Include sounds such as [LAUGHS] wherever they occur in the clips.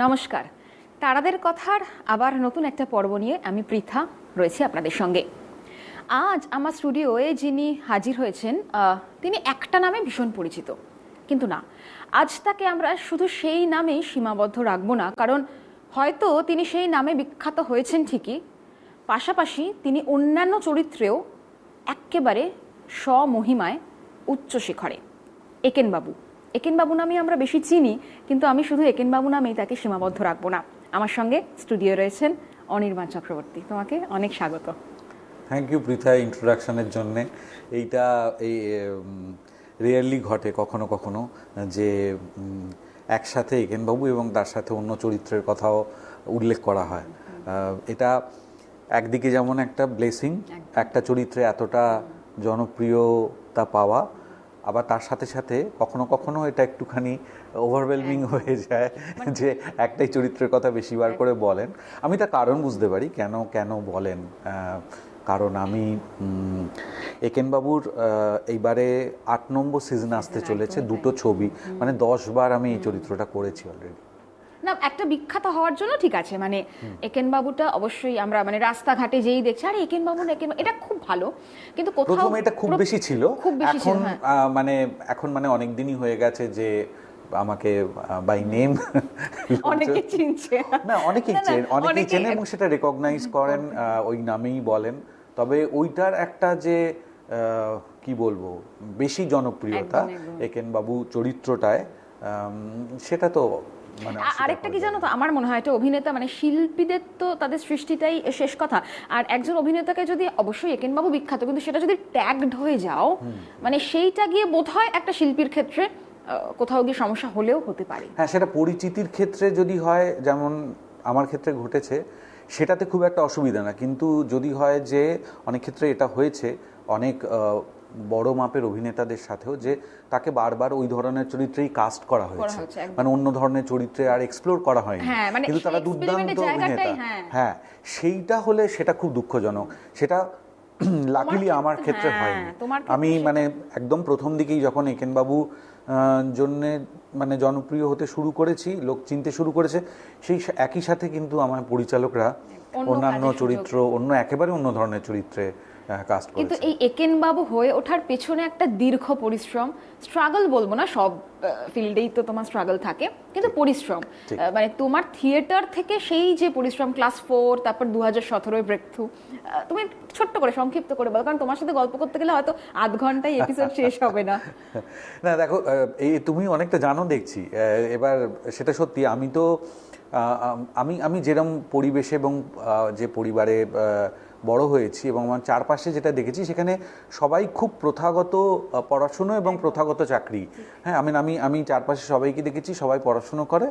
নমস্কার। তারাদের কথার আবার নতুন একটা পর্ব নিয়ে আমি পৃথা রয়েছি আপনাদের সঙ্গে। আজ আমার স্টুডিওয়ে যিনি হাজির হয়েছেন তিনি একটা নামে ভীষণ পরিচিত। কিন্তু না, আজ তাকে আমরা শুধু সেই নামেই সীমাবদ্ধ রাখব না, কারণ হয়তো তিনি সেই নামে বিখ্যাত হয়েছেন ঠিকই। পাশাপাশি তিনি অন্যান্য চরিত্রেও এক্কেবারে স্বমহিমায় উচ্চ শিখরে। একেনবাবু একেনবাবু নামে আমরা বেশি চিনি কিন্তু আমি শুধু একেনবাবু নামেই তাকে সীমাবদ্ধ রাখব না। আমার সঙ্গে স্টুডিও রয়েছেন অনির্বাণ চক্রবর্তী। তোমাকে অনেক স্বাগত। থ্যাংক ইউ পৃথা ইন্ট্রোডাকশনের জন্য। এইটা এই রিয়েলি ঘটে কখনো কখনো যে একসাথে একেনবাবু এবং তার সাথে অন্য চরিত্রের কথাও উল্লেখ করা হয়। এটা একদিকে যেমন একটা ব্লেসিং একটা চরিত্রে এতটা জনপ্রিয়তা পাওয়া আবার তার সাথে সাথে কখনো কখনো এটা একটুখানি ওভারওয়েলমিং হয়ে। যায় যে একটাই চরিত্রের কথা বেশিবার করে বলেন। আমি তার কারণ বুঝতে পারি কেন কেন বলেন? কারণ আমি একেনবাবুর এইবারে আট নম্বর সিজন আসতে চলেছে দুটো ছবি। মানে দশবার আমি এই চরিত্রটা করেছি অলরেডি না একটা বিখ্যাত হওয়ার জন্য ঠিক আছে। মানে একেন বাবুটা অবশ্যই আমরা মানে রাস্তাঘাটে যেই দেখছি আরে একেন বাবু একেন এটা খুব ভালো। কিন্তু কোথাও প্রথমে এটা খুব বেশি ছিল। খুব বেশি ছিল এখন হ্যাঁ। মানে এখন মানে অনেক দিনই হয়ে গেছে যে আমাকে বাই নেম [LAUGHS] অনেকে চিনছে। না অনেকেই চেন অনেকেই চেনে এবং সেটা রেকগনাইজ করেন ওই নামেই বলেন। তবে ওইটার একটা যে কি বলব বেশি জনপ্রিয়তা। একেন বাবু চরিত্রটায় সেটা তো আরেকটা কি জানো তো? আমার মনে হয় একটা অভিনেতা মানে শিল্পীদের তো তাদের সৃষ্টিটাই শেষ কথা। আর একজন অভিনেতাকে যদি অবশ্যই একেন বাবু বিখ্যাত কিন্তু সেটা যদি ট্যাগড হয়ে যাও মানে সেইটা গিয়ে বোধহয় একটা শিল্পীর ক্ষেত্রে কোথাও গিয়ে সমস্যা হলেও হতে পারে। হ্যাঁ সেটা পরিচিতির ক্ষেত্রে যদি হয় যেমন আমার ক্ষেত্রে ঘটেছে সেটাতে খুব একটা অসুবিধা না। কিন্তু যদি হয় যে অনেক ক্ষেত্রে এটা হয়েছে অনেক বড় মাপের অভিনেতাদের সাথেও যে তাকে বারবার ওই ধরনের চরিত্রেই কাস্ট করা হয়েছে। মানে অন্য ধরনের চরিত্রে আর এক্সপ্লোর করা হয়নি। হ্যাঁ, মানে কিন্তু তারা দুর্দান্ত অভিনেতা। হ্যাঁ। হ্যাঁ সেইটা হলে সেটা খুব দুঃখজনক। সেটা [CLEARS THROAT] লাকিলি আমার ক্ষেত্রে হ্যাঁ, হয়নি। আমি মানে একদম প্রথম দিকেই যখন একেনবাবু জন্য মানে জনপ্রিয় হতে শুরু করেছি লোক চিনতে শুরু করেছে সেই একই সাথে কিন্তু আমার পরিচালকরা অন্যান্য চরিত্র অন্য একেবারে অন্য ধরনের চরিত্রে কাস্ট কিন্তু এই একেন বাবু হয়ে ওঠার পেছনে একটা দীর্ঘ পরিশ্রম স্ট্রাগল বলব না সব ফিল্ডেই তো তোমার স্ট্রাগল থাকে কিন্তু পরিশ্রম। মানে তোমার থিয়েটার থেকে সেই যে পরিশ্রম ক্লাস ফোর তারপর দু হাজার সতেরোয় ব্রেক থ্রু তুমি ছোট্ট করে সংক্ষিপ্ত করে বলো কারণ তোমার সাথে গল্প করতে গেলে হয়তো আধ ঘন্টায় এপিসোড [LAUGHS] শেষ হবে না। না দেখো এই তুমি অনেকটা জানো দেখছি এবার সেটা সত্যি আমি তো আমি আমি যেরম পরিবেশে এবং যে পরিবারে বড় হয়েছি এবং আমার চারপাশে যেটা দেখেছি সেখানে সবাই খুব প্রথাগত পড়াশুনো এবং প্রথাগত চাকরি। হ্যাঁ আমি আমি আমি চারপাশে সবাইকে দেখেছি সবাই পড়াশুনো করে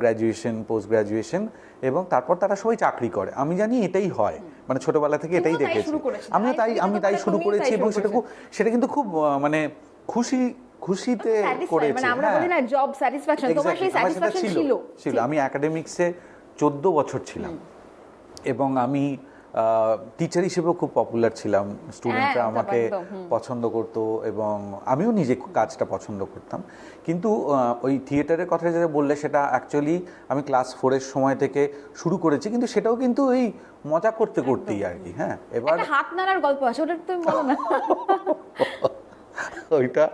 গ্র্যাজুয়েশন পোস্ট গ্র্যাজুয়েশন এবং তারপর তারা সবাই চাকরি করে। আমি জানি এটাই হয়। মানে ছোটবেলা থেকে এটাই দেখেছি। আমিও তাই আমি তাই শুরু করেছি এবং সেটা খুব সেটা কিন্তু খুব মানে খুশি খুশিতে করেছি মানে আমরা হ্যাঁ। বলি না জব স্যাটিসফ্যাকশন তোমার সেই সেটা ছিল। ছিল। আমি একাডেমিক্সে চোদ্দ বছর ছিলাম। এবং আমি টিচার হিসেবেও খুব পপুলার ছিলাম। স্টুডেন্টরা হ্যাঁ, আমাকে পছন্দ করত এবং আমিও নিজে কাজটা পছন্দ করতাম। কিন্তু ওই থিয়েটারের কথা যেটা বললে সেটা অ্যাকচুয়ালি আমি ক্লাস ফোরের সময় থেকে শুরু করেছি কিন্তু সেটাও কিন্তু ওই মজা করতে করতেই আর কি হ্যাঁ এবার হাত নাড়ার গল্প আছে ওটা তুমি বলো না। [LAUGHS] ওইটা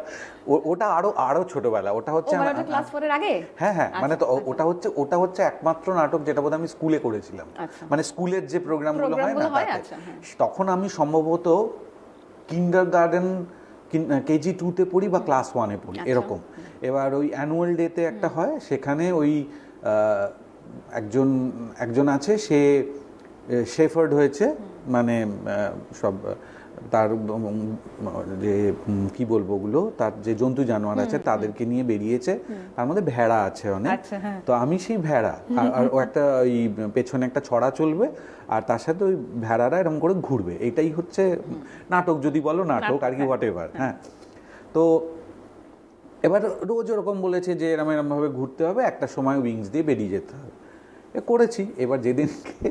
ওটা আরও আরও ছোটবেলা ওটা হচ্ছে মানে ক্লাস ফোরের আগে হ্যাঁ হ্যাঁ মানে তো আচ্ছা, ওটা হচ্ছে ওটা হচ্ছে একমাত্র নাটক যেটা বোধহয় আমি স্কুলে করেছিলাম আচ্ছা। মানে স্কুলের যে প্রোগ্রামগুলো হয় না হয়। আচ্ছা। তখন আমি সম্ভবত কিন্ডার গার্ডেন কেজি টুতে পড়ি বা ক্লাস ওয়ানে পড়ি আচ্ছা। এরকম এবার ওই অ্যানুয়াল ডেতে একটা হয় সেখানে ওই একজন একজন আছে সে শেফার্ড হয়েছে মানে সব তার যে কি বলব ওগুলো তার যে জন্তু জানোয়ার আছে তাদেরকে নিয়ে বেরিয়েছে। তার মধ্যে ভেড়া আছে অনেক। আচ্ছা, হ্যাঁ। তো আমি সেই ভেড়া আর- ও [LAUGHS] একটা ওই পেছনে একটা ছড়া চলবে আর তার সাথে ওই ভেড়ারা এরকম করে ঘুরবে। এটাই হচ্ছে নাটক যদি বলো নাটক আর কি হোয়াট এভার হ্যাঁ। তো এবার রোজ ওরকম বলেছে যে এরম এরম ভাবে ঘুরতে হবে একটা সময় উইংস দিয়ে বেরিয়ে যেতে হবে। করেছি। এবার যেদিনকে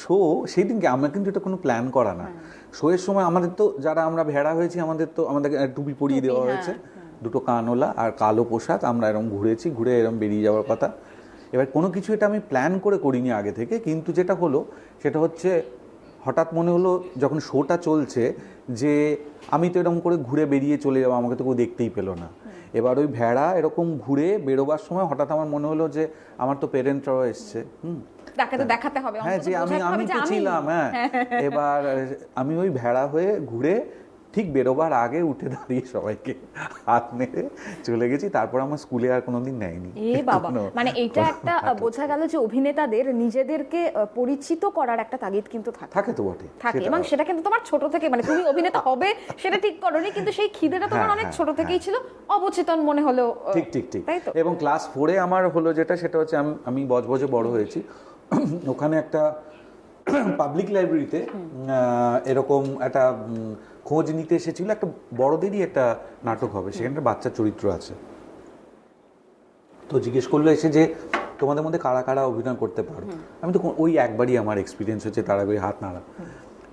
শো সেই দিনকে আমরা কিন্তু এটা কোনো প্ল্যান করা না। শো এর সময় আমাদের তো যারা আমরা ভেড়া হয়েছি আমাদের তো আমাদের টুপি পরিয়ে দেওয়া হ্যাঁ, হয়েছে। দুটো কানওলা আর কালো পোশাক আমরা এরম ঘুরেছি ঘুরে এরম বেরিয়ে যাওয়ার কথা। এবার কোনো কিছু এটা আমি প্ল্যান করে করিনি আগে থেকে কিন্তু যেটা হলো সেটা হচ্ছে হঠাৎ মনে হলো যখন শোটা চলছে যে আমি তো এরকম করে ঘুরে বেরিয়ে চলে যাব আমাকে তো কেউ দেখতেই পেল না। এবার ওই ভেড়া এরকম ঘুরে বেরোবার সময় হঠাৎ আমার মনে হলো যে আমার তো পেরেন্টরাও এসছে হুম। তাকে তো দেখাতে হবে হ্যাঁ যে আমি আমি তো ছিলাম হ্যাঁ। [LAUGHS] এবার আমি ওই ভেড়া হয়ে ঘুরে ঠিক বেরোবার আগে উঠে দাঁড়িয়ে সবাইকে হাত মেরে চলে গেছি। তারপর আমার স্কুলে আর কোনোদিন নেয়নি। এ বাবা মানে এটা একটা বোঝা গেল যে অভিনেতাদের নিজেদেরকে পরিচিত করার একটা তাগিদ কিন্তু থাকে। থাকে তো বটে থাকে এবং সেটা কিন্তু তোমার ছোট থেকে মানে তুমি অভিনেতা হবে সেটা ঠিক করনি কিন্তু সেই খিদেটা তোমার হ্যাঁ, অনেক হ্যাঁ, ছোট থেকেই ছিল অবচেতন মনে হলো ঠিক ঠিক ঠিক। তাই তো? এবং ক্লাস ফোরে আমার হলো যেটা সেটা হচ্ছে আমি বজবজে বড় হয়েছি। ওখানে একটা পাবলিক লাইব্রেরিতে এরকম একটা খোঁজ নিতে এসেছিল একটা বড়দেরই একটা নাটক হবে সেখানে একটা বাচ্চার চরিত্র আছে। তো জিজ্ঞেস করল এসে যে তোমাদের মধ্যে কারা কারা অভিনয় করতে পারো? আমি তো ওই একবারই আমার এক্সপিরিয়েন্স হচ্ছে তারা হাত নাড়া।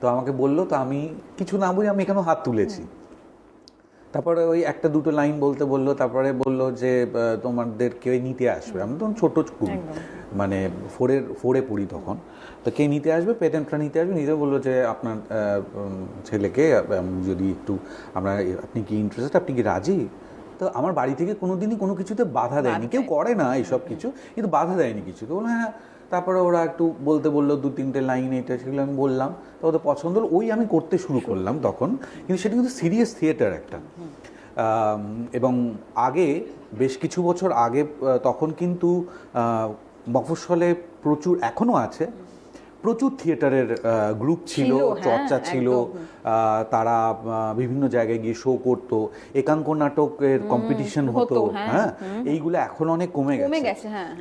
তো আমাকে বলল তো আমি কিছু না বলি আমি এখানেও হাত তুলেছি। তারপরে ওই একটা দুটো লাইন বলতে বলল তারপরে বলল যে তোমাদের কে নিতে আসবে? আমি তখন ছোট খুব মানে ফোরের ফোরে পড়ি তখন। তো কে নিতে আসবে? পেটেন্টরা নিতে আসবে? নিতে বলল যে আপনার ছেলেকে যদি একটু আমরা আপনি কি ইন্টারেস্টেড আপনি কি রাজি? তো আমার বাড়ি থেকে কোনোদিনই কোনো কিছুতে বাধা দেয়নি। কেউ করে না এইসব কিছু কিন্তু বাধা দেয়নি কিছু। তো বলল হ্যাঁ তারপরে ওরা একটু বলতে বলল দু তিনটে লাইন এটা সেগুলো আমি বললাম। তো ওদের পছন্দ হলো ওই আমি করতে শুরু করলাম তখন। কিন্তু সেটা কিন্তু সিরিয়াস থিয়েটার একটা। এবং আগে বেশ কিছু বছর আগে তখন কিন্তু মফস্বলে প্রচুর এখনও আছে প্রচুর থিয়েটারের গ্রুপ ছিল হ্যাঁ, চর্চা ছিল তারা বিভিন্ন জায়গায় গিয়ে শো করতো। একাঙ্ক নাটকের কম্পিটিশন হতো হ্যাঁ, হ্যাঁ? এইগুলো এখন অনেক কমে গেছে। হ্যাঁ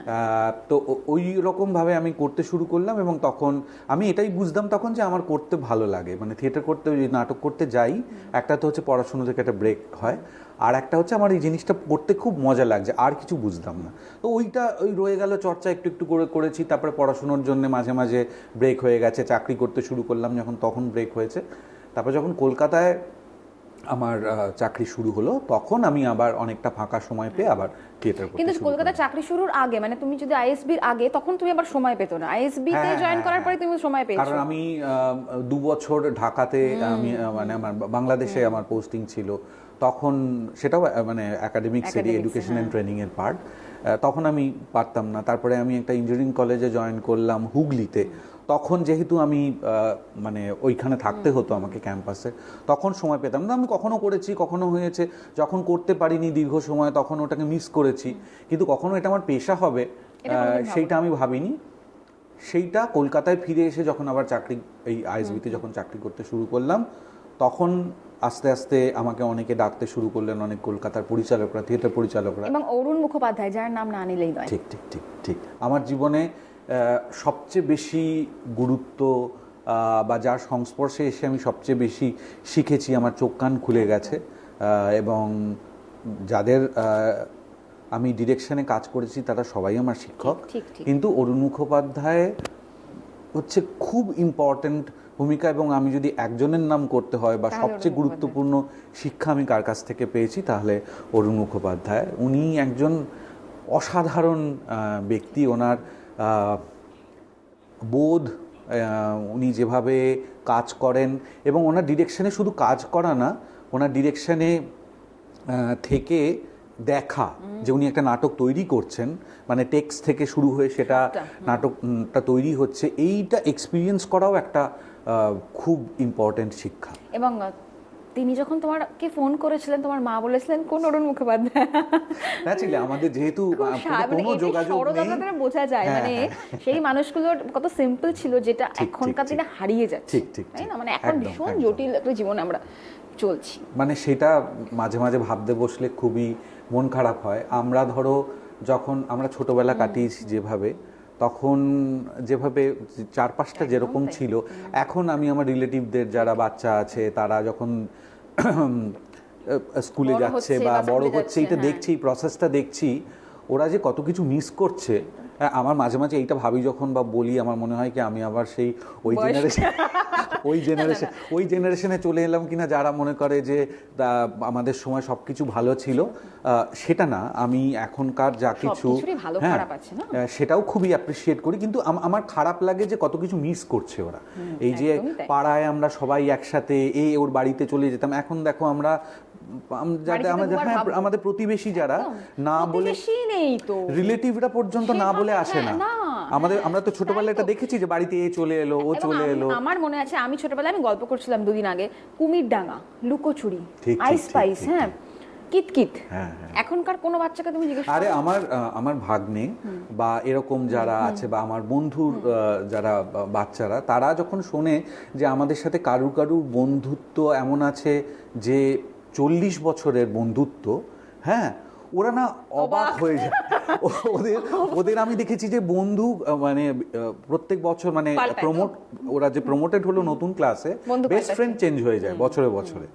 তো ওই রকম ভাবে আমি করতে শুরু করলাম এবং তখন আমি এটাই বুঝতাম তখন যে আমার করতে ভালো লাগে। মানে থিয়েটার করতে নাটক করতে যাই। একটা তো হচ্ছে পড়াশোনা থেকে একটা ব্রেক হয়। আর একটা হচ্ছে আমার এই জিনিসটা পড়তে খুব মজা লাগছে আর কিছু বুঝতাম না। তো ওইটা ওই রয়ে গেল চর্চা একটু একটু করে করেছি তারপরে পড়াশোনার জন্য মাঝে মাঝে ব্রেক হয়ে গেছে চাকরি করতে শুরু করলাম যখন তখন ব্রেক হয়েছে। তারপর যখন কলকাতায় আমার চাকরি শুরু হলো তখন আমি আবার অনেকটা ফাঁকা সময় পেয়ে আবার থিয়েটার কিন্তু কলকাতা চাকরি শুরুর আগে মানে তুমি যদি আইএসবির আগে তখন তুমি আবার সময় পেতো না। আইএসবি তে জয়েন করার পরে হ্যাঁ। তুমি সময় পেয়েছ। কারণ আমি আহ, দু বছর ঢাকাতে আমি মানে আমার বাংলাদেশে আমার পোস্টিং ছিল। তখন সেটাও মানে একাডেমিক সেরি এডুকেশন অ্যান্ড ট্রেনিং এর পার্ট তখন আমি পারতাম না। তারপরে আমি একটা ইঞ্জিনিয়ারিং কলেজে জয়েন করলাম হুগলিতে। তখন যেহেতু আমি মানে ওইখানে থাকতে হতো আমাকে ক্যাম্পাসে তখন সময় পেতাম না। আমি কখনো করেছি কখনো হয়েছে। যখন করতে পারিনি দীর্ঘ সময় তখন ওটাকে মিস করেছি। কিন্তু কখনো এটা আমার পেশা হবে সেইটা আমি ভাবিনি। সেইটা কলকাতায় ফিরে এসে যখন আবার চাকরি এই আইএসবিতে যখন চাকরি করতে শুরু করলাম তখন আস্তে আস্তে আমাকে অনেকে ডাকতে শুরু করলেন অনেক কলকাতার পরিচালকরা থিয়েটার পরিচালকরা। এবং অরুণ মুখোপাধ্যায় যার নাম না নিলেই নয়। ঠিক ঠিক ঠিক ঠিক। আমার জীবনে সবচেয়ে বেশি গুরুত্ব বা যার সংস্পর্শে এসে আমি সবচেয়ে বেশি শিখেছি আমার চোখ কান খুলে গেছে। এবং যাদের আমি ডিরেকশনে কাজ করেছি তারা সবাই আমার শিক্ষক। কিন্তু অরুণ মুখোপাধ্যায় হচ্ছে খুব ইম্পর্ট্যান্ট ভূমিকা এবং আমি যদি একজনের নাম করতে হয় বা সবচেয়ে গুরুত্বপূর্ণ শিক্ষা আমি কার কাছ থেকে পেয়েছি তাহলে অরুণ মুখোপাধ্যায়। উনি একজন অসাধারণ ব্যক্তি। ওনার বোধ উনি যেভাবে কাজ করেন এবং ওনার ডিরেকশনে শুধু কাজ করা না ওনার ডিরেকশনে থেকে দেখা যে উনি একটা নাটক তৈরি করছেন মানে টেক্সট থেকে শুরু হয়ে সেটা নাটকটা তৈরি হচ্ছে এইটা এক্সপিরিয়েন্স করাও একটা খুব ইম্পর্ট্যান্ট শিক্ষা। এবং তিনি যখন তোমাকে ফোন করেছিলেন তোমার মা বলেছিলেন কোন অরুণ মুখোপাধ্যায়? ন্যাচুরালি আমাদের যেহেতু সা- মানে কোনো যোগাযোগ নেই। বোঝা যায়। হ্যাঁ, মানে হ্যাঁ। সেই মানুষগুলোর কত সিম্পল ছিল যেটা এখনকার দিনে হারিয়ে যাচ্ছে। ঠিক, ঠিক, তাই না? মানে এখন ভীষণ জটিল একটা জীবনে আমরা চলছি। মানে সেটা মাঝে মাঝে ভাবতে বসলে খুবই মন খারাপ হয়। আমরা ধরো যখন আমরা ছোটবেলা কাটিয়েছি যেভাবে তখন যেভাবে চারপাশটা যেরকম ছিল এখন আমি আমার রিলেটিভদের যারা বাচ্চা আছে তারা যখন [CLEARS THROAT] স্কুলে যাচ্ছে বা বড় হচ্ছে এটা হ্যাঁ। দেখছি এই প্রসেসটা দেখছি ওরা যে কত কিছু মিস করছে হ্যাঁ, আমার মাঝে মাঝে এইটা ভাবি যখন বা বলি আমার মনে হয় কি আমি আবার সেই ওই জেনারেশন [LAUGHS] ওই জেনারেশন ওই জেনারেশনে চলে এলাম কিনা যারা মনে করে যে তা, আমাদের সময় সবকিছু ভালো ছিল সেটা না আমি এখনকার যা কিছু হ্যাঁ, সেটাও খুবই অ্যাপ্রিসিয়েট করি কিন্তু আমার খারাপ লাগে যে কত কিছু মিস করছে ওরা। এই যে পাড়ায় আমরা সবাই একসাথে এই ওর বাড়িতে চলে যেতাম এখন দেখো আমরা যাতে আমাদের হ্যাঁ আমাদের প্রতিবেশী যারা না বলে রিলেটিভরা পর্যন্ত না বলে আসে না। আমাদের আমরা তো ছোটবেলায় এটা। দেখেছি যে বাড়িতে এ চলে এলো ও চলে এলো। আমার মনে আছে আমি ছোটবেলায় আমি গল্প করছিলাম দুদিন আগে কুমির ডাঙা লুকোচুরি আইস পাইস হ্যাঁ। কিতকিত হ্যাঁ, হ্যাঁ। এখনকার কোনো বাচ্চাকে তুমি জিজ্ঞেস আরে আমার আমার ভাগ্নে বা এরকম যারা আছে বা আমার বন্ধুর যারা বাচ্চারা তারা যখন শোনে যে আমাদের সাথে কারু কারু বন্ধুত্ব এমন আছে যে চল্লিশ বছরের বন্ধুত্ব হ্যাঁ ওরা না অবাক। হয়ে যায়। ওদের ওদের আমি দেখেছি যে বন্ধু মানে প্রত্যেক বছর মানে প্রমোট ওরা যে প্রমোটেড হলো নতুন ক্লাসে বেস্ট ফ্রেন্ড চেঞ্জ হয়ে যায় বছরে বছরে।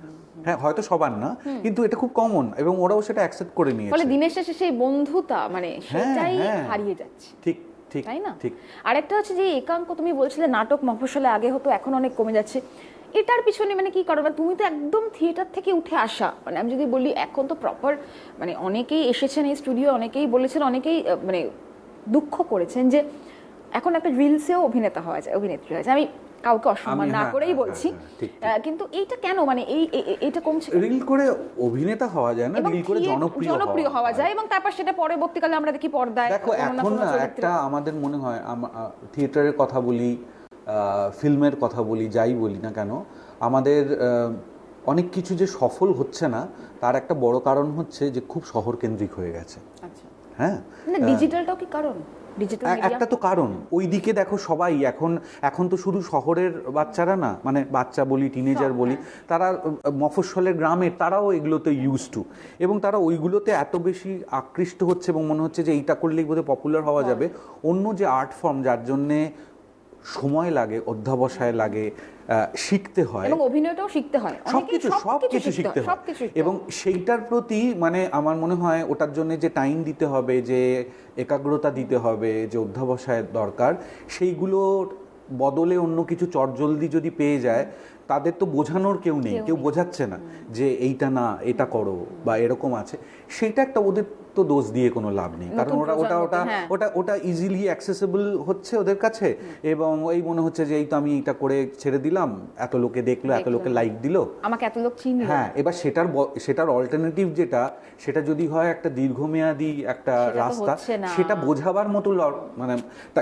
হ্যাঁ হয়তো সবার না কিন্তু এটা খুব কমন এবং ওরাও সেটা অ্যাকসেপ্ট করে ফলে দিনের শেষে সেই বন্ধুতা মানে সেটাই হ্যাঁ। হারিয়ে যাচ্ছে। ঠিক ঠিক তাই না? ঠিক। আরেকটা হচ্ছে যে একাঙ্ক তুমি বলছিলে নাটক মফস্বলে আগে হতো এখন অনেক কমে যাচ্ছে। এটার পিছনে মানে কি কারণ? মানে তুমি তো একদম থিয়েটার থেকে উঠে আসা। মানে আমি যদি বলি এখন তো প্রপার মানে অনেকেই এসেছেন এই স্টুডিও অনেকেই বলেছেন অনেকেই মানে দুঃখ করেছেন যে এখন একটা রিলসেও অভিনেতা হওয়া যায় অভিনেত্রী যায়। আমি কাউকে অসম্মান না হ্যাঁ, করেই হ্যাঁ, বলছি। হ্যাঁ, কিন্তু এইটা কেন? মানে এই এই- কমছে রিল করে অভিনেতা হওয়া যায় না রিল করে জনপ্রিয় জনপ্রিয় হওয়া যায়। এবং তারপর সেটা পরবর্তীকালে আমরা দেখি পর্দায় দেখো এখন না একটা আমাদের মনে হয় থিয়েটারের কথা বলি ফিল্মের কথা বলি যাই বলি না কেন আমাদের অনেক কিছু যে সফল হচ্ছে না তার একটা বড় কারণ হচ্ছে যে খুব শহর কেন্দ্রিক হয়ে গেছে। আচ্ছা। হ্যাঁ? ডিজিটালটাও কি কারণ? ডিজিটাল একটা তো কারণ। ওই দিকে দেখো সবাই এখন এখন তো শুধু শহরের বাচ্চারা না মানে বাচ্চা বলি টিনেজার বলি তারা আহ, মফস্বলের গ্রামের তারাও এগুলোতে ইউজ টু এবং তারা ওইগুলোতে এত বেশি আকৃষ্ট হচ্ছে এবং মনে হচ্ছে যে এইটা করলেই বোধহয় পপুলার হওয়া যাবে। অন্য যে আর্ট ফর্ম যার জন্যে সময় লাগে অধ্যাবসায় লাগে শিখতে হয়। এবং অভিনয়টাও শিখতে হয়। সবকিছু সবকিছু শিখতে হয় এবং সেইটার প্রতি মানে আমার মনে হয় ওটার জন্য যে টাইম দিতে হবে যে একাগ্রতা দিতে হবে যে অধ্যাবসায়ের দরকার সেইগুলোর বদলে অন্য কিছু চটজলদি যদি পেয়ে যায় তাদের তো বোঝানোর কেউ নেই। কেউ কেউ বোঝাচ্ছে না যে এইটা না এটা করো বা এরকম আছে। সেইটা একটা ওদের তো দোষ দিয়ে কোনো লাভ নেই। কারণ ওরা ওটা ওটা হ্যাঁ। ওটা ওটা ইজিলি অ্যাক্সেসেবল হচ্ছে ওদের কাছে। এবং এই মনে হচ্ছে যে এই তো আমি এটা করে ছেড়ে দিলাম এত লোকে দেখল এত লোকে লাইক দিলো। আমাকে এত লোক চিনল। হ্যাঁ এবার সেটার সেটার অল্টারনেটিভ যেটা সেটা যদি হয় একটা দীর্ঘমেয়াদী একটা রাস্তা সেটা বোঝাবার মতো মানে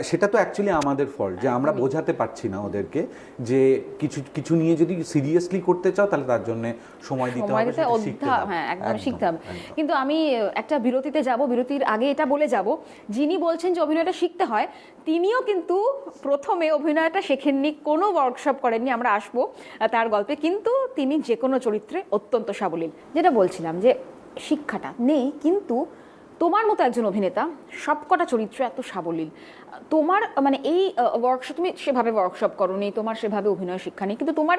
সেটা তো অ্যাকচুয়ালি আমাদের ফল্ট যে আমরা বোঝাতে পারছি না ওদেরকে যে কিছু কিছু নিয়ে যদি সিরিয়াসলি করতে চাও তাহলে তার জন্য সময় দিতে হবে শিখতে হবে। হ্যাঁ কিন্তু আমি একটা বিরতিতে যাব, বিরতির আগে এটা বলে যাব। যিনি বলছেন যে অভিনয়টা শিখতে হয়, তিনিও কিন্তু প্রথমে অভিনয়টা শেখেননি, কোনো ওয়ার্কশপ করেননি, আমরা আসব তার গল্পে। কিন্তু তিনি যে কোনো চরিত্রে অত্যন্ত সাবলীল। যেটা বলছিলাম যে শিক্ষাটা নেই, কিন্তু তোমার মতো একজন অভিনেতা সবকটা চরিত্র এত সাবলীল। তোমার মানে এই ওয়ার্কশপ তুমি সেভাবে ওয়ার্কশপ করো করনি, তোমার সেভাবে অভিনয় শিক্ষা নেই, কিন্তু তোমার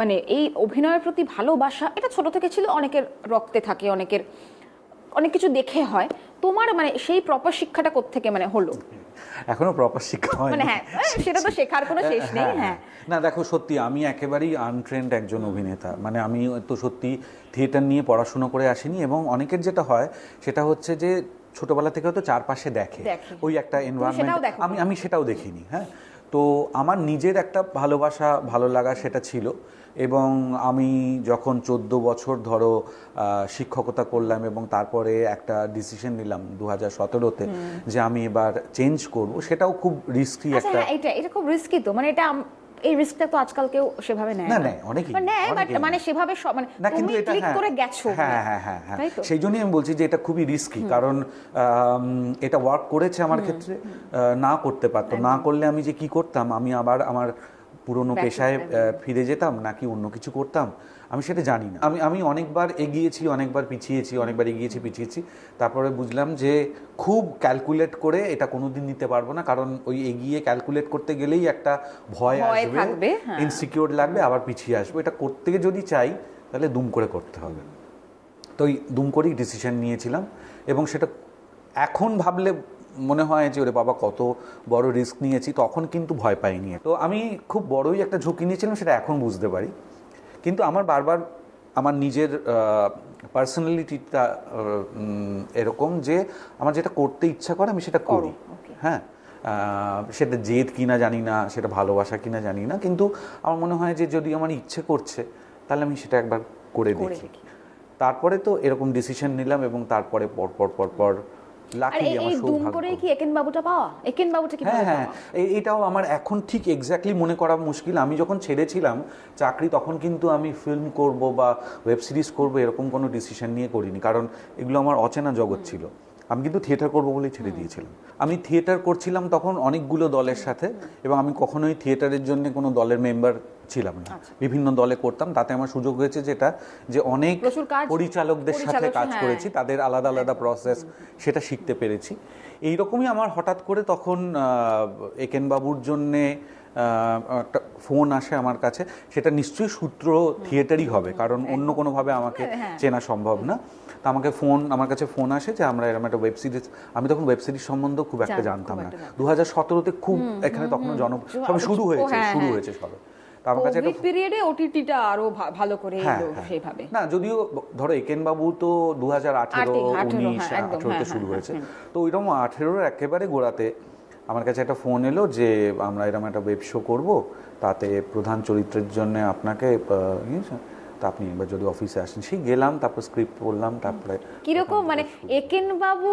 মানে এই অভিনয়ের প্রতি ভালোবাসা, এটা ছোট থেকে ছিল, অনেকের রক্তে থাকে, অনেকের অনেক কিছু দেখে হয়। তোমার মানে সেই প্রপার শিক্ষাটা কোত্থেকে মানে হলো? এখনও প্রপার শিক্ষা হয় মানে হ্যাঁ সেটা তো শেখার কোনো শেষ নেই হ্যাঁ না দেখো সত্যি আমি একেবারেই আনট্রেন্ড একজন অভিনেতা। মানে আমি তো সত্যি থিয়েটার নিয়ে পড়াশোনা করে আসিনি এবং অনেকের যেটা হয় সেটা হচ্ছে যে ছোটবেলা থেকে হয়তো চারপাশে দেখে। ওই একটা এনভায়রনমেন্ট। আমি আমি সেটাও দেখিনি হ্যাঁ। তো আমার নিজের একটা ভালোবাসা ভালো লাগা সেটা ছিল। এবং আমি যখন চোদ্দ বছর ধরো শিক্ষকতা করলাম এবং তারপরে একটা ডিসিশন নিলাম দু হাজার সতেরোতে যে আমি এবার চেঞ্জ করব সেটাও খুব রিস্কি আচ্ছা একটা হ্যাঁ এটা এটা খুব রিস্কি তো। মানে এটা এই রিস্কটা তো আজকাল কেউ সেভাবে নেয় না, নেয়, অনেকেই মানে নেয় বাট মানে সেভাবে মানে না কিন্তু এটা ক্লিক হ্যাঁ করে গেছো হ্যাঁ হ্যাঁ হ্যাঁ হ্যাঁ। সেই জন্যই আমি বলছি যে এটা খুবই রিস্কি কারণ এটা ওয়ার্ক করেছে আমার ক্ষেত্রে না করতে পারতো। না করলে আমি যে কি করতাম আমি আবার আমার পুরনো পেশায় ফিরে যেতাম নাকি অন্য কিছু করতাম? আমি সেটা জানি না। আমি আমি অনেকবার এগিয়েছি অনেকবার পিছিয়েছি অনেকবার এগিয়েছি পিছিয়েছি। তারপরে বুঝলাম যে খুব ক্যালকুলেট করে এটা কোনোদিন নিতে পারব না। কারণ ওই এগিয়ে ক্যালকুলেট করতে গেলেই একটা ভয় আসবে থাকবে, হ্যাঁ। ইনসিকিউর লাগবে আবার পিছিয়ে আসব। এটা করতে যদি চাই তাহলে দুম করে করতে হবে। তো ওই দুম করেই ডিসিশন নিয়েছিলাম এবং সেটা এখন ভাবলে মনে হয় যে ওরে বাবা কত বড় রিস্ক নিয়েছি। তখন কিন্তু ভয় পাইনি। তো আমি খুব বড়ই একটা ঝুঁকি নিয়েছিলাম সেটা এখন বুঝতে পারি। কিন্তু আমার বারবার আমার নিজের পার্সোনালিটিটা এরকম যে আমার যেটা করতে ইচ্ছা করে আমি সেটা করি। হ্যাঁ সেটা জেদ কিনা জানি না সেটা ভালোবাসা কিনা জানি না কিন্তু আমার মনে হয় যে যদি আমার ইচ্ছে করছে তাহলে আমি সেটা একবার করে দেখি। তারপরে তো এরকম ডিসিশন নিলাম এবং তারপরে পর পর পর পর আর লাকি আমার সৌভাগ্য। করেই কি একেন বাবুটা পাওয়া? একেন বাবুটা কি হ্যাঁ হ্যাঁ। এটাও আমার এখন ঠিক এক্স্যাক্টলি মনে করা মুশকিল। আমি যখন ছেড়েছিলাম চাকরি তখন কিন্তু আমি ফিল্ম করব বা ওয়েব সিরিজ করব এরকম কোনো ডিসিশন নিয়ে করিনি। কারণ এগুলো আমার অচেনা জগৎ ছিল। আমি কিন্তু থিয়েটার করব বলেই ছেড়ে দিয়েছিলাম। আমি থিয়েটার করছিলাম তখন অনেকগুলো দলের সাথে এবং আমি কখনোই থিয়েটারের জন্য কোনো দলের মেম্বার ছিলাম না। আচ্ছা। বিভিন্ন দলে করতাম। তাতে আমার সুযোগ হয়েছে যেটা যে অনেক পরিচালকদের সাথে কাজ হ্যাঁ। করেছি তাদের আলাদা আলাদা প্রসেস সেটা শিখতে পেরেছি। এইরকমই আমার হঠাৎ করে তখন একেনবাবুর জন্যে একটা ফোন আসে আমার কাছে। সেটা নিশ্চয়ই সূত্র থিয়েটারই হবে কারণ অন্য কোনোভাবে আমাকে হ্যাঁ। চেনা সম্ভব না। তো আমাকে ফোন আমার কাছে ফোন আসে যে আমরা এরকম একটা ওয়েব সিরিজ আমি তখন ওয়েব সিরিজ সম্বন্ধে খুব একটা জানতাম না। দু হাজার সতেরোতে খুব এখানে তখন জন সবে শুরু হয়েছে হ্যাঁ, শুরু হ্যাঁ। হয়েছে সবে। আমার কাছে একটা পিরিয়ডে ওটিটিটা আরও ভালো করে হ্যাঁ, এলো। সেভাবে না যদিও ধরো একেন বাবু তো দু হাজার আঠেরো আটে, উনিশ হ্যাঁ, একদম, আঠেরোতে হ্যাঁ, শুরু হ্যাঁ, হয়েছে। তো ওইরকম আঠেরোর একেবারে গোড়াতে আমার কাছে একটা ফোন এলো যে আমরা এরকম একটা ওয়েব শো করব তাতে প্রধান চরিত্রের জন্য আপনাকে তা আপনি একবার যদি অফিসে আসেন। সেই গেলাম তারপর স্ক্রিপ্ট পড়লাম তারপরে কীরকম মানে একেন বাবু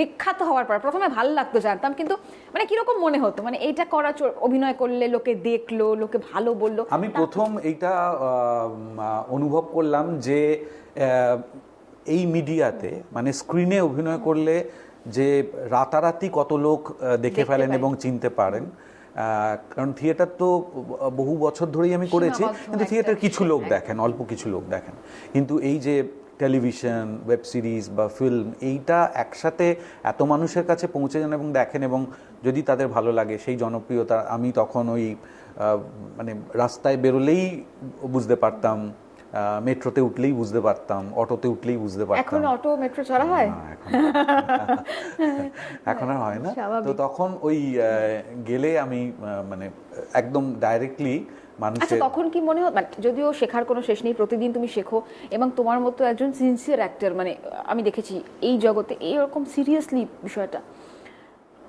বিখ্যাত হওয়ার পর প্রথমে ভালো লাগতো জানতাম কিন্তু মানে কীরকম মনে হতো? মানে এইটা করা অভিনয় করলে লোকে দেখল লোকে ভালো বলল। আমি প্রথম এইটা অনুভব করলাম যে এই মিডিয়াতে মানে স্ক্রিনে অভিনয় করলে যে রাতারাতি কত লোক দেখে ফেলেন এবং চিনতে পারেন। কারণ থিয়েটার তো বহু বছর ধরেই আমি করেছি কিন্তু থিয়েটার কিছু লোক দেখেন অল্প কিছু লোক দেখেন। কিন্তু এই যে টেলিভিশন ওয়েব সিরিজ বা ফিল্ম এইটা একসাথে এত মানুষের কাছে পৌঁছে যান এবং দেখেন এবং যদি তাদের ভালো লাগে সেই জনপ্রিয়তা আমি তখন ওই মানে রাস্তায় বেরোলেই বুঝতে পারতাম মেট্রোতে উঠলেই বুঝতে পারতাম অটোতে উঠলেই বুঝতে পারতাম। এখন অটো মেট্রো চড়া হয়? এখন আর হয় না। [LAUGHS] তো তখন ওই গেলে আমি মানে একদম ডাইরেক্টলি আচ্ছা তখন কি মনে হয় মানে যদিও শেখার কোনো শেষ নেই প্রতিদিন তুমি শেখো এবং তোমার মতো একজন সিনসিয়ার অ্যাক্টর মানে আমি দেখেছি এই জগতে এইরকম সিরিয়াসলি বিষয়টা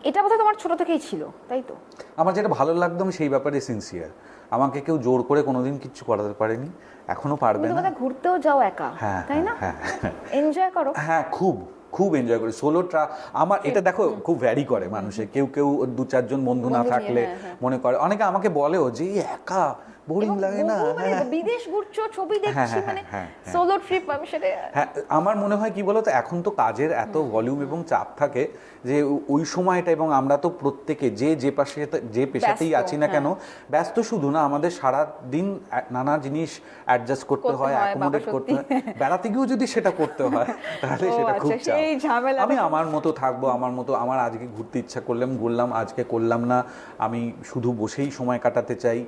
এটা বোধহয় তোমার ছোট থেকেই ছিল তাই তো? আমার যেটা ভালো লাগতো আমি সেই ব্যাপারে সিনসিয়ার আমাকে কেউ জোর করে কোনোদিন কিচ্ছু করাতে পারেনি এখনও পারবে না। ঘুরতেও যাও একা হ্যাঁ, তাই না? হ্যাঁ, হ্যাঁ। এনজয় করো। হ্যাঁ খুব খুব এনজয় করি। সোলো ট্রা আমার এটা দেখো খুব ভ্যারি করে মানুষে কেউ কেউ দু চারজন বন্ধু না থাকলে হ্যাঁ, হ্যাঁ। মনে করে। অনেকে আমাকে বলেও যে একা বোরিং লাগে না মানে হ্যাঁ। বিদেশ ঘুরছো ছবি হ্যাঁ, দেখছি হ্যাঁ, মানে। সোলো ট্রিপ আমি সেটা হ্যাঁ আমার মনে হয় কি বলতো এখন তো কাজের এত ভলিউম এবং চাপ থাকে যে ওই সময়টা এবং আমরা তো প্রত্যেকে যে যে পাশে যে পেশাতেই আছি না কেন ব্যস্ত শুধু না আমাদের সারা দিন নানা জিনিস অ্যাডজাস্ট করতে হয় অ্যাকোমোডেট করতে হয়। বেড়াতে গিয়েও যদি সেটা করতে হয় [LAUGHS] তাহলে সেটা খুব আচ্ছা, চাপ। আমি আমার মতো থাকব আমার মতো আমার আজকে ঘুরতে ইচ্ছা করলাম ঘুরলাম আজকে করলাম না আমি শুধু বসেই সময় কাটাতে চাই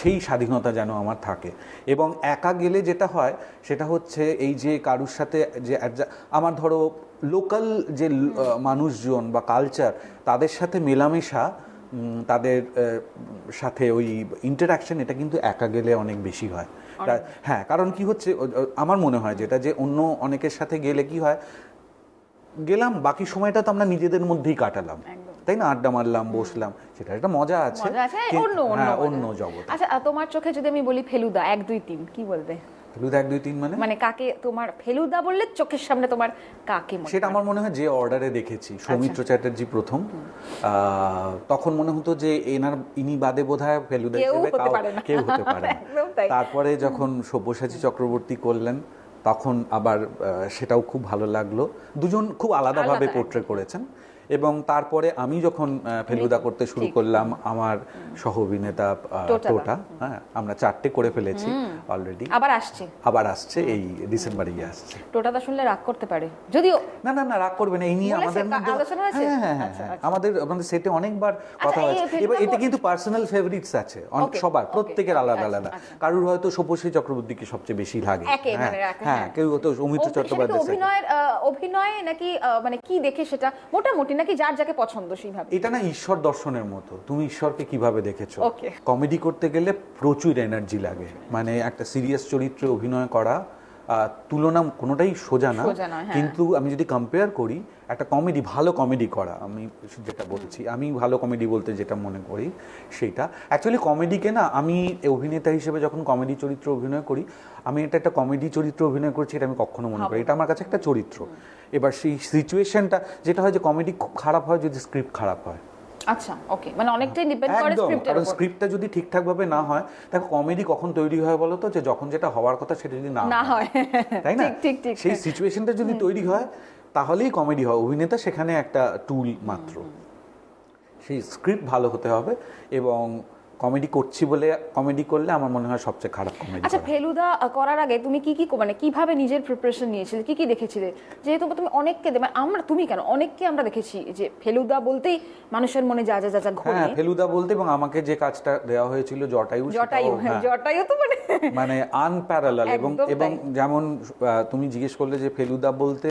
সেই স্বাধীনতা যেন আমার থাকে। এবং একা গেলে যেটা হয় সেটা হচ্ছে এই যে কারুর সাথে যে আমার ধরো লোকাল যে মানুষজন বা কালচার তাদের সাথে মেলামেশা তাদের সাথে ওই ইন্টারাকশন এটা কিন্তু একা গেলে অনেক বেশি হয়। হ্যাঁ কারণ কি হচ্ছে আমার মনে হয় যেটা যে অন্য অনেকের সাথে গেলে কি হয় গেলাম বাকি সময়টা তো আমরা নিজেদের মধ্যেই কাটালাম। তাই না? আড্ডা মারলাম বসলাম। সেটা একটা মজা আছে। অন্য অন্য হ্যাঁ, মজা। অন্য জগৎ। আচ্ছা তোমার চোখে যদি আমি বলি ফেলুদা এক দুই তিন কি বলবে? ফেলুদা এক দুই তিন মানে? মানে কাকে তোমার ফেলুদা বললে চোখের সামনে তোমার কাকে সেটা আমার মনে হয় যে অর্ডারে দেখেছি। সৌমিত্র চ্যাটার্জি প্রথম। তখন মনে হতো যে এনার ইনি বাদে বোধ হয় ফেলুদা কেউ হিসেবে হতে পারে কেউ হতে। [LAUGHS] তারপরে যখন সব্যসাচী চক্রবর্তী করলেন তখন আবার সেটাও খুব ভালো লাগল। দুজন খুব আলাদাভাবে আলাদা, পোর্ট্রে করেছেন। এবং তারপরে আমি যখন ফেলুদা করতে শুরু করলাম আমার সহ অভিনেতা টোটা হ্যাঁ আমরা চারটে করে ফেলেছি অলরেডি আবার আসছে। আবার আসছে এই ডিসেম্বরেই আসছে। টোটাদা শুনলে রাগ করতে পারে। যদিও না না না রাগ করবেন এই নিয়ে আমাদের আলোচনা হয়েছে? হ্যাঁ হ্যাঁ হ্যাঁ আচ্ছা, হ্যাঁ। আচ্ছা। আমাদের আমাদের সেটে অনেকবার কথা হয়েছে। এবার এটা কিন্তু পার্সোনাল ফেভারিটস আছে অনেক সবার প্রত্যেকের আলাদা আচ্ছা, আলাদা। আচ্ছা। কারুর হয়তো সব্যসাচী চক্রবর্তীকে সবচেয়ে বেশি লাগে। হ্যাঁ, মানে হ্যাঁ। কেউ হয়তো সৌমিত্র কি চট্টোপাধ্যায় অভিনয়ের আহ, অভিনয় নাকি মানে কি দেখে সেটা? মোটামুটি নাকি যার যাকে পছন্দ সেইভাবে? এটা না ঈশ্বর দর্শনের মতো। তুমি ঈশ্বরকে কীভাবে দেখেছ? কমেডি করতে গেলে প্রচুর এনার্জি লাগে। মানে একটা সিরিয়াস চরিত্রে অভিনয় করা তুলনা কোনোটাই সোজা না। হ্যাঁ। কিন্তু আমি যদি কম্পেয়ার করি একটা কমেডি ভালো কমেডি করা আমি যেটা বলছি আমি ভালো কমেডি বলতে যেটা মনে করি সেটা অ্যাকচুয়ালি কমেডিকে না আমি অভিনেতা হিসেবে যখন কমেডি চরিত্র অভিনয় করি আমি এটা একটা কমেডি চরিত্র অভিনয় করছি এটা আমি কখনো মনে করি এটা আমার কাছে একটা চরিত্র। এবার সেই সিচুয়েশনটা যেটা হয় যে কমেডি খুব খারাপ হয় যদি স্ক্রিপ্ট খারাপ হয়। আচ্ছা ওকে মানে অনেকটাই ডিপেন্ড করে স্ক্রিপ্টের কারণ স্ক্রিপ্টটা যদি ঠিকঠাক ভাবে না হয় দেখো কমেডি কখন তৈরি হয় বলো তো? যে যখন যেটা হওয়ার কথা সেটা যদি না না হয়। হয়। তাই না? ঠিক ঠিক ঠিক সেই সিচুয়েশনটা যদি তৈরি হয় তাহলেই কমেডি হয়। অভিনেতা সেখানে একটা টুল মাত্র। সেই স্ক্রিপ্ট ভালো হতে হবে এবং কমেডি করছি বলে কমেডি করলে আমার মনে হয় সবচেয়ে খারাপ কমেডি আচ্ছা ফেলুদা করার আগে তুমি কি কি মানে কীভাবে নিজের প্রিপারেশন নিয়েছিলে? কি কি দেখেছিলে? যেহেতু তুমি অনেককে দে- মানে আমরা তুমি কেন? অনেককে আমরা দেখেছি যে ফেলুদা বলতেই মানুষের মনে যা যা যা যা ঘোরে। হ্যাঁ ফেলুদা বলতে এবং আমাকে যে কাজটা দেওয়া হয়েছিল জটায়ু জটায়ু হ্যাঁ হ্যাঁ। জটায়ু তো মানে মানে আনপ্যারালাল এবং এবং যেমন তুমি জিজ্ঞেস করলে যে ফেলুদা বলতে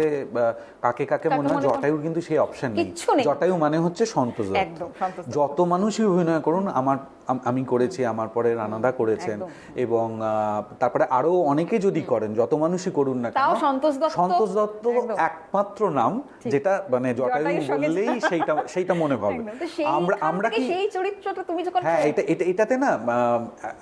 কাকে কাকে মনে হয়? জটায়ুর কিন্তু সেই অপশন নেই। জটায়ু মানে হচ্ছে সন্তোষ একদম, সন্তোষ যত মানুষই অভিনয় করুন আমার আম- করেছি আমার পরে রানাদা করেছেন এবং তারপরে আরও অনেকে যদি করেন যত মানুষই করুন না কেন সন্তোষ দত্ত-। একমাত্র নাম যেটা মানে জটায়ু বললেই [LAUGHS] সেইটা সেইটা মনে হবে। আমরা আমরা কি সেই চরিত্রটা তুমি যখন হ্যাঁ এটা এটা এটাতে না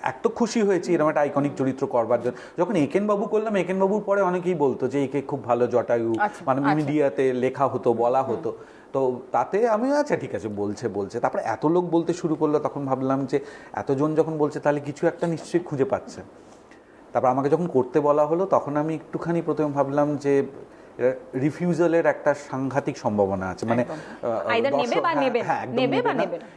এক তো খুশি হয়েছি এরকম একটা আইকনিক চরিত্র করবার জন্য। যখন একেন বাবু করলাম একেন বাবুর পরে অনেকেই বলতো যে একে খুব ভালো জটায়ু। আচ্ছা, মানে আচ্ছা। মিডিয়াতে লেখা হতো বলা হতো। তো তাতে আমি আচ্ছা ঠিক আছে বলছে বলছে। তারপরে এত লোক বলতে শুরু করল তখন ভাবলাম যে এতজন যখন বলছে তাহলে কিছু একটা নিশ্চয়ই খুঁজে পাচ্ছে। তারপর আমাকে যখন করতে বলা হলো তখন আমি একটুখানি প্রথমে ভাবলাম যে রিফিউজালের একটা সাংঘাতিক সম্ভাবনা আছে। মানে।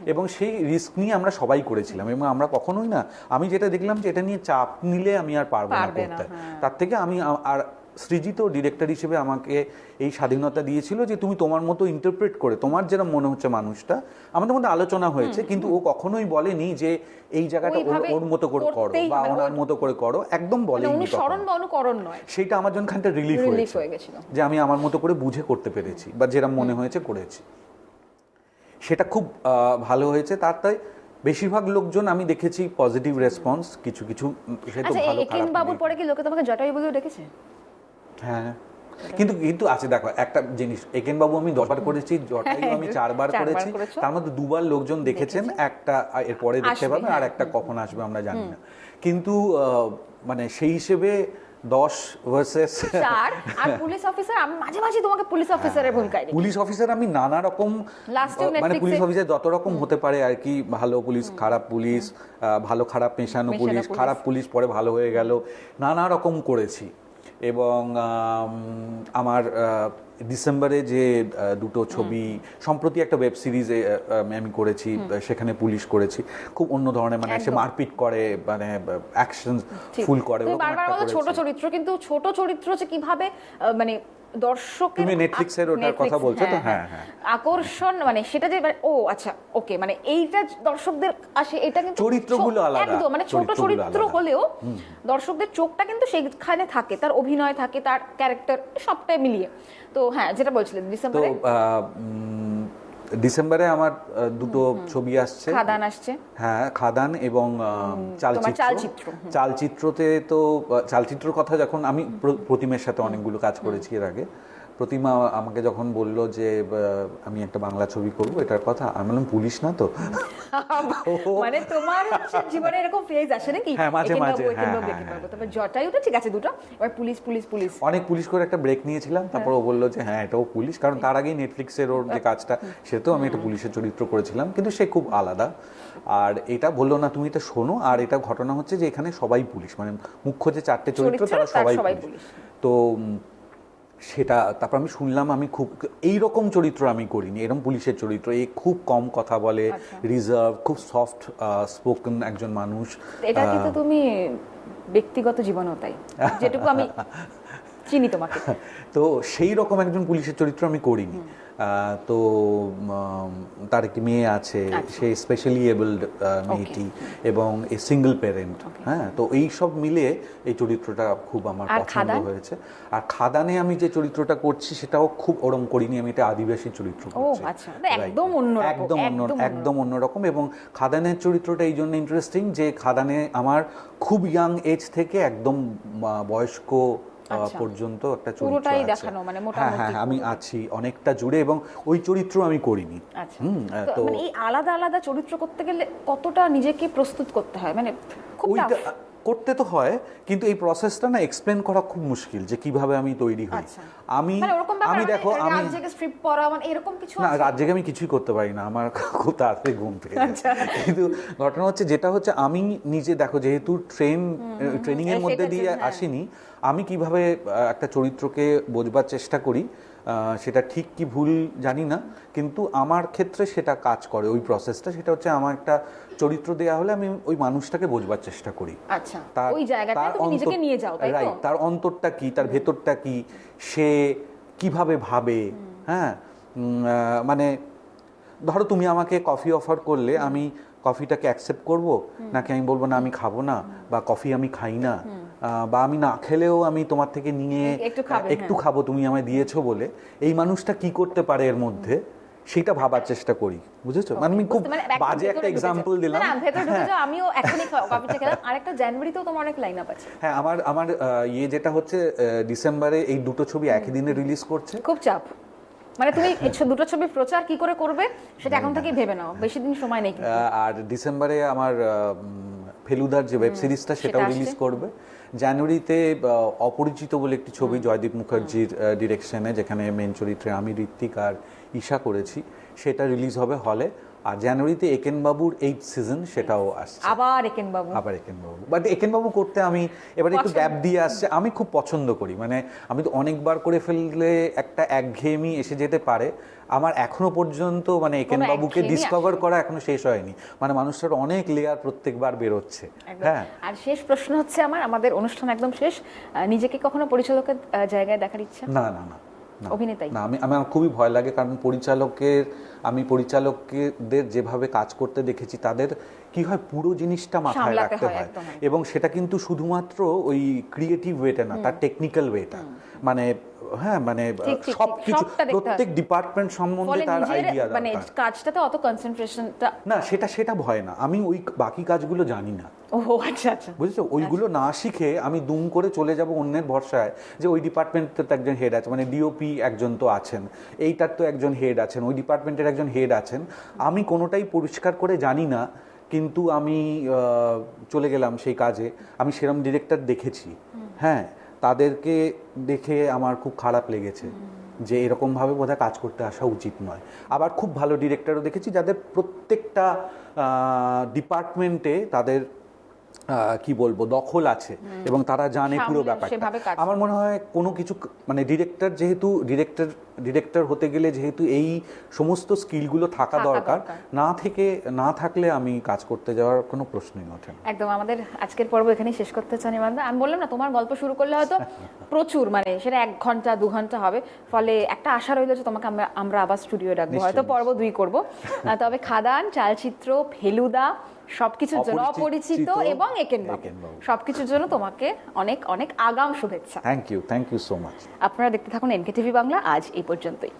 এবং সেই রিস্ক নিয়ে আমরা সবাই করেছিলাম। এবং আমরা কখনোই না আমি যেটা দেখলাম যে এটা নিয়ে চাপ নিলে আমি আর পারব না করতে। হ্যাঁ। তার থেকে আমি আর সৃজিত ডিরেক্টর হিসেবে আমাকে এই স্বাধীনতা দিয়েছিল যে তুমি তোমার মতো ইন্টারপ্রেট করে তোমার যেরকম মনে হচ্ছে মানুষটা আমাদের মধ্যে আলোচনা হয়েছে কিন্তু ও কখনোই বলেনি যে এই জায়গাটা ওর- মতো করে করো বা ওনার মতো করে করো একদম মানে বলেনি অনুসরণ বা অনুকরণ নয়। সেইটা আমার জন্য খানিকটা রিলিফ হয়ে গেছিল। যে আমি আমার মতো করে বুঝে করতে পেরেছি বা যেরকম মনে হয়েছে করেছি। সেটা খুব ভালো হয়েছে তার তাই বেশিরভাগ লোকজন আমি দেখেছি পজিটিভ রেসপন্স কিছু কিছু উম, সে তো আচ্ছা ভালো খারাপ বাবুর পরে কি লোকে তোমাকে জটায়ু বলেও ডেকেছে? হ্যাঁ। কিন্তু কিন্তু আছে দেখো একটা জিনিস। একেন বাবু আমি দশবার করেছি জটায়ু আমি চারবার চারবার করেছি। তার মধ্যে দুবার লোকজন দেখেছেন একটা এরপরে দেখতে পাবেন আর হ্যাঁ। একটা কখন আসবে আমরা জানি না। কিন্তু মানে সেই হিসেবে দশ ভার্সেস চার আর পুলিশ অফিসার আমি মাঝে মাঝে তোমাকে পুলিশ অফিসারের ভূমিকায় পুলিশ অফিসার আমি নানা রকম মানে পুলিশ অফিসার যত রকম হতে পারে আর কি ভালো পুলিশ খারাপ পুলিশ আহ, ভালো খারাপ মেশানো পুলিশ পুলিশ। খারাপ পুলিশ পরে ভালো হয়ে গেল নানা রকম করেছি। এবং আমার ডিসেম্বরে যে দুটো ছবি সম্প্রতি একটা ওয়েব সিরিজে আমি করেছি সেখানে পুলিশ করেছি। খুব অন্য ধরনের মানে সে মারপিট করে মানে অ্যাকশন ফুল করে ছোট চরিত্র কিন্তু ছোট চরিত্র যে কীভাবে মানে দর্শকের তুমি Netflix-এর ওটার কথা বলছো তো? হ্যাঁ, হ্যাঁ। আকর্ষণ মানে সেটা যে ও আচ্ছা ওকে মানে এইটা দর্শকদের আসে এটা কিন্তু চরিত্রগুলো আলাদা, একদম মানে ছোট চরিত্র হলেও দর্শকদের চোখটা কিন্তু সেইখানে থাকে তার অভিনয় থাকে তার ক্যারেক্টার সবটাই মিলিয়ে। তো হ্যাঁ যেটা বলছিলেন ডিসেম্বরে? ডিসেম্বরে আমার দুটো ছবি আসছে। খাদান আসছে। হ্যাঁ খাদান এবং চালচিত্র। চালচিত্র, চালচিত্রতে তো চালচিত্র চালচিত্রর কথা যখন আমি প্র- প্রতিমের সাথে অনেকগুলো কাজ করেছি এর আগে প্রতিমা আমাকে যখন বলল যে আমি একটা বাংলা ছবি করব এটার কথা আমি বললাম পুলিশ না তো? [LAUGHS] মানে তোমার জীবনে এরকম ফেজ আসে নাকি? হ্যাঁ, মাঝে মাঝে, হ্যাঁ, হ্যাঁ। হ্যাঁ। তবে জটায়ুটা ঠিক আছে দুটো। এবার পুলিশ পুলিশ পুলিশ। অনেক পুলিশ করে একটা ব্রেক নিয়েছিলাম তারপর ও বলল যে হ্যাঁ এটাও পুলিশ। কারণ তার আগেই নেটফ্লিক্সের ওর যে কাজটা সেটাও আমি একটা পুলিশের চরিত্র করেছিলাম কিন্তু সে খুব আলাদা। আর এটা বলল না তুমি এটা শোনো। আর এটা ঘটনা হচ্ছে যে এখানে সবাই পুলিশ। মানে মুখ্য যে চারটে চরিত্র তারা সবাই পুলিশ। তো সেটা তারপর আমি শুনলাম আমি খুব এই রকম চরিত্র আমি করিনি এরকম পুলিশের চরিত্র। এই খুব কম কথা বলে আচ্ছা। রিজার্ভ খুব সফট স্পোকেন একজন মানুষ। এটা কিন্তু তুমি ব্যক্তিগত জীবনও তাই। যেটুকু আমি চিনি তোমাকে। [LAUGHS] তো সেই রকম একজন পুলিশের চরিত্র আমি করিনি। তো তার একটি মেয়ে আছে আচ্ছা। সে স্পেশালি এবলড মেয়েটি এবং এ সিঙ্গেল প্যারেন্ট হ্যাঁ তো এই সব মিলিয়ে এই চরিত্রটা খুব আমার পছন্দ হয়েছে। আর খাদানে আমি যে চরিত্রটা করছি সেটাও খুব ওরম করিনি। আমি এটা আদিবাসী চরিত্র করছি। আচ্ছা। Right. একদম অন্যরকম, একদম অন্য একদম অন্যরকম। এবং খাদানের চরিত্রটা এই জন্য ইন্টারেস্টিং যে খাদানে আমার খুব ইয়াং এজ থেকে একদম বয়স্ক। পর্যন্ত একটা চরিত্র দেখানো, মানে হ্যাঁ মোটামুটি হ্যাঁ আমি আছি অনেকটা জুড়ে এবং ওই চরিত্র আমি করিনি। আচ্ছা। হুম, তো মানে এই আলাদা আলাদা চরিত্র করতে গেলে কতটা নিজেকে প্রস্তুত করতে হয়? মানে খুব। করতে তো হয় কিন্তু এই প্রসেসটা না এক্সপ্লেন করা খুব মুশকিল যে কীভাবে আমি তৈরি হই আচ্ছা। আমি মানে আমি মানে দেখো আমি পড়া মানে এরকম কিছু না? রাত জেগে আমি কিছুই করতে পারি না আমার খুব তাড়াতাড়ি ঘুম পেয়ে আচ্ছা। কিন্তু ঘটনা হচ্ছে যেটা হচ্ছে আমি নিজে দেখো যেহেতু ট্রেন ট্রেনিং এর মধ্যে দিয়ে হ্যাঁ। আসিনি আমি কীভাবে একটা চরিত্রকে বোঝবার চেষ্টা করি সেটা ঠিক কি ভুল জানি না কিন্তু আমার ক্ষেত্রে সেটা কাজ করে ওই প্রসেসটা সেটা হচ্ছে আমার একটা চরিত্র দেয়া হলে আমি ওই মানুষটাকে বোঝবার চেষ্টা করি। আচ্ছা তার ওই জায়গাটায় তুমি নিজেকে নিয়ে যাও তাই রাইট তার অন্তরটা কি তার ভেতরটা কি সে কীভাবে ভাবে? হ্যাঁ মানে ধরো তুমি আমাকে কফি অফার করলে আমি কফিটাকে অ্যাকসেপ্ট করব? নাকি আমি বলব না আমি খাব না বা কফি আমি খাই না বা আমি না খেলেও আমি তোমার থেকে নিয়ে একটু খাবে, একটু হ্যাঁ। খাব তুমি আমায় দিয়েছ বলে। এই মানুষটা কি করতে পারে এর মধ্যে? সেটা ভাবার চেষ্টা করি বুঝেছ? মানে আমি খুব মানে বাজে একটা এক্সাম্পল দিলাম। না, না, ভেতরে ঢুকে হ্যাঁ। যাও আমিও এখনই কফিটা খেলাম। [LAUGHS] আরেকটা জানুয়ারিতেও তোমার অনেক লাইন আপ আছে। হ্যাঁ আমার আমার ইয়ে যেটা হচ্ছে ডিসেম্বরে এই দুটো ছবি একই দিনে রিলিজ করছে। খুব চাপ। মানে তুমি দুটো ছবি প্রচার কি করে করবে সেটা এখন থেকেই ভেবে নাও। বেশি দিন সময় নেই কিন্তু। আর ডিসেম্বরে আমার ফেলুদার যে ওয়েব সিরিজটা সেটাও রিলিজ করবে। জানুয়ারিতে অপরিচিত বলে একটি ছবি জয়দীপ মুখার্জির ডিরেকশনে যেখানে মেন চরিত্রে আমি ঋত্বিক আর ঈশা করেছি সেটা রিলিজ হবে হলে আর জানুয়ারিতে একেন বাবুর এইট সিজন সেটাও আসছে। আবার একেন বাবু আবার একেন বাবু বাট একেন বাবু করতে আমি এবার একটু। গ্যাপ দিয়ে আসছে আমি খুব পছন্দ করি। মানে আমি তো অনেকবার করে ফেললে একটা একঘেয়েমি এসে যেতে পারে। আমার এখনও পর্যন্ত মানে একেন বাবুকে ডিসকভার করা এখনও শেষ হয়নি। মানে মানুষটার অনেক লেয়ার প্রত্যেকবার বেরোচ্ছে। হ্যাঁ। আর শেষ প্রশ্ন হচ্ছে আমার আমাদের অনুষ্ঠান একদম শেষ। নিজেকে কখনো পরিচালকের জায়গায় দেখার ইচ্ছা? না না না। অভিনেতাই? না আমি আমার খুবই ভয় লাগে কারণ পরিচালকের আমি পরিচালকদের যেভাবে কাজ করতে দেখেছি তাদের কি হয় পুরো জিনিসটা মাথায় রাখতে হয়। এবং সেটা কিন্তু শুধুমাত্র ওই ক্রিয়েটিভ ওয়েটা না তার টেকনিক্যাল ওয়েটা মানে হ্যাঁ মানে ঠিক, ঠিক, সব কিছু সবটা দেখতে হবে। প্রত্যেক ডিপার্টমেন্ট সম্বন্ধে তার আইডিয়া মানে কাজটাতে অত কনসেন্ট্রেশনটা না সেটা সেটা ভয় না। আমি ওই বাকি কাজগুলো জানি না। ও আচ্ছা আচ্ছা। বুঝেছ? ওইগুলো না শিখে আমি দুম করে চলে যাব অন্যের ভরসায় যে ওই ডিপার্টমেন্টে তো একজন হেড আছে মানে ডিওপি একজন তো আছেন এইটার তো একজন হেড আছেন ওই ডিপার্টমেন্টের একজন হেড আছেন। আমি কোনোটাই পরিষ্কার করে জানি না কিন্তু আমি চলে গেলাম সেই কাজে। আমি সেরম ডিরেক্টর দেখেছি। হ্যাঁ তাদেরকে দেখে আমার খুব খারাপ লেগেছে যে এরকমভাবে বোধহয় কাজ করতে আসা উচিত নয়। আবার খুব ভালো ডিরেক্টরও দেখেছি যাদের প্রত্যেকটা ডিপার্টমেন্টে তাদের কি বলব দখল আছে এবং তারা জানে পুরো ব্যাপারটা। আমার মনে হয় কোনো কিছু মানে ডিরেক্টর যেহেতু ডিরেক্টর ডিরেক্টর হতে গেলে যেহেতু এই সমস্ত স্কিলগুলো থাকা দরকার। না থেকে না থাকলে আমি কাজ করতে যাওয়ার কোনো প্রশ্নই ওঠে না। একদম আমাদের আজকের পর্ব এখানে শেষ করতে চান ইমানদা আমি বললাম না তোমার গল্প শুরু করলে হয়তো [LAUGHS] প্রচুর মানে সেটা এক ঘণ্টা দু ঘণ্টা হবে। ফলে একটা আশা রইল যে তোমাকে আমরা আমরা আবার স্টুডিও ডাকবো। হয়তো পর্ব দুই করব। তবে খাদান চালচিত্র ফেলুদা সবকিছুর জন্য অপরিচিত এবং একেন। সবকিছুর জন্য তোমাকে অনেক অনেক আগাম শুভেচ্ছা। Thank you thank you so much আপনারা দেখতে থাকুন এনকে টিভি বাংলা। আজ এই পর্যন্তই